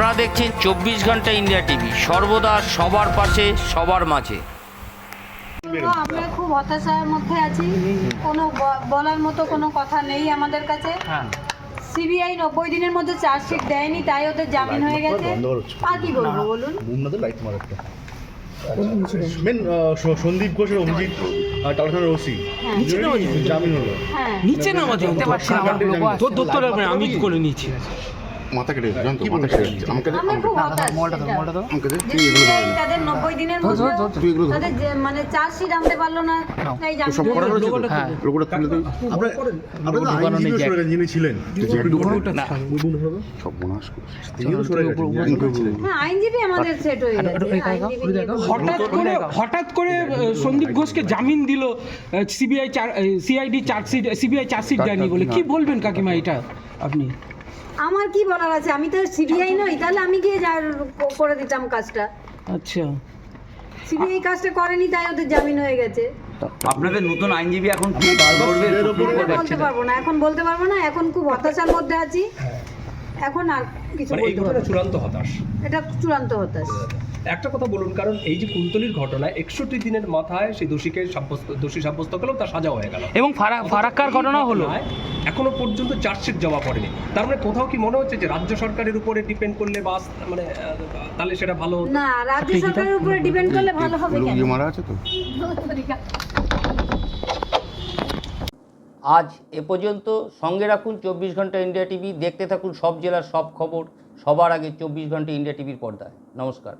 আপনারা দেখছেন চব্বিশ ঘণ্টা ইন্ডিয়া টিভি। সর্বদা সবার পাশে সবার মাঝে। আমরা খুব হতাশার মধ্যে আছি। কোনো বলার মতো কোনো কথা নেই আমাদের কাছে। সিবিআই নব্বই দিনের মধ্যে চার্জশিট দেয়নি তাই ওদের জামিন হয়ে গেছে। আর কি বলব বলুন? মেন সন্দীপ ঘোষের অভিজিৎ টালখানার ওসি। জামিন হলো। হ্যাঁ। নিচে নামাতে না তোর দত্তর আমি করে নিয়েছি মাথা কেটে যাচ্ছে, জানো তো মাথা কেটে যাচ্ছে আমাকে আমাকে দে। তুই এগুলো ধরে। তাদের নব্বই দিনের মধ্যে তুই এগুলো ধর। তাদের মানে চার্জশিট আনতে পারল না তাই সব করা হয়ে। লোকটা তুলে দিই তো সরে গেছেন, যিনি ছিলেন। সব মনাস করে ছিলেন। হ্যাঁ আইনজীবী আমাদের সেট হয়ে গেছে নিয়ে হঠাৎ করে হঠাৎ করে। সন্দীপ ঘোষকে জামিন দিল CBI CID chargesheet CBI chargesheet দেয়নি বলে। কি বলবেন কাকিমা এটা আপনি আমার কি বলার আছে? আমি তো সিবিআই নই তাহলে আমি গিয়ে যা করে দিতাম কাজটা। আচ্ছা। সিবিআই কাজটা করেনি তাই ওদের জামিন হয়ে গেছে। আপনাদের নতুন আইনজীবী এখন কি করবে? বলতে পারব না এখন বলতে পারব না এখন খুব হতাশার মধ্যে আছি। এখন আর কিছু মানে এই বলতে পারব ঘটনা না। চূড়ান্ত হতাশ। এটা চূড়ান্ত হতাশ। একটা কথা বলুন কারণ এই যে কুলতলির ঘটনা একষট্টি দিনের মাথায় সেই দোষীকে সাব্যস্ত দোষী সাব্যস্ত করলেও তার সাজা হয়ে গেল। এবং ফারা- ফারাক্কার ঘটনা হলো। এখনও পর্যন্ত চার্জশিট জমা পড়েনি। তার মানে কোথাও কি মনে হচ্ছে যে রাজ্য সরকারের উপরে ডিপেন্ড করলে বাস মানে তাহলে সেটা ভালো হতো? না রাজ্য সরকারের উপরে ডিপেন্ড করলে ভালো হবে কেন? মারা আছে তো? আজ এ পর্যন্ত সঙ্গে রাখুন চব্বিশ ঘণ্টা ইন্ডিয়া টিভি দেখতে থাকুন সব জেলার সব খবর সবার আগে চব্বিশ ঘণ্টা ইন্ডিয়া টিভির পর্দায়। নমস্কার।